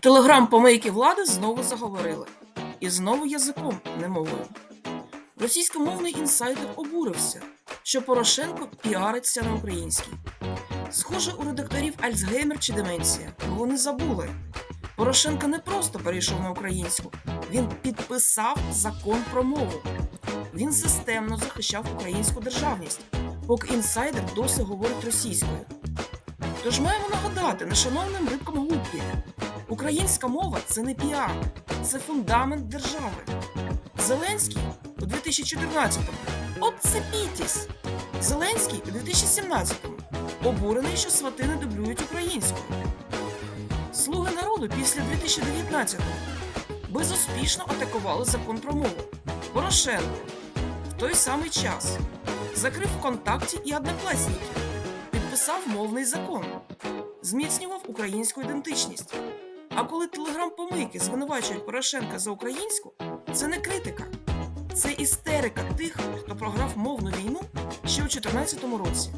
Телеграм-помийки влади знову заговорили. І знову язиком, не мовою. Російськомовний інсайдер обурився, що Порошенко піариться на українській. Схоже, у редакторів Альцгеймер чи деменція, бо вони забули. Порошенко не просто перейшов на українську, він підписав закон про мову. Він системно захищав українську державність, поки інсайдер досі говорить російською. Тож маємо нагадати нешановним рибкам губки, Українська мова це не піар, це фундамент держави. Зеленський у 2014-му обцепітесь. Зеленський у 2017-му обурений, що свати не дублюють українською. Слуги народу після 2019-го безуспішно атакували закон про мову. Порошенко в той самий час закрив ВКонтакті і однокласники, підписав мовний закон, зміцнював українську ідентичність. А коли телеграм-помийки звинувачують Порошенка за українську, це не критика, це істерика тих, хто програв мовну війну ще у 2014 році.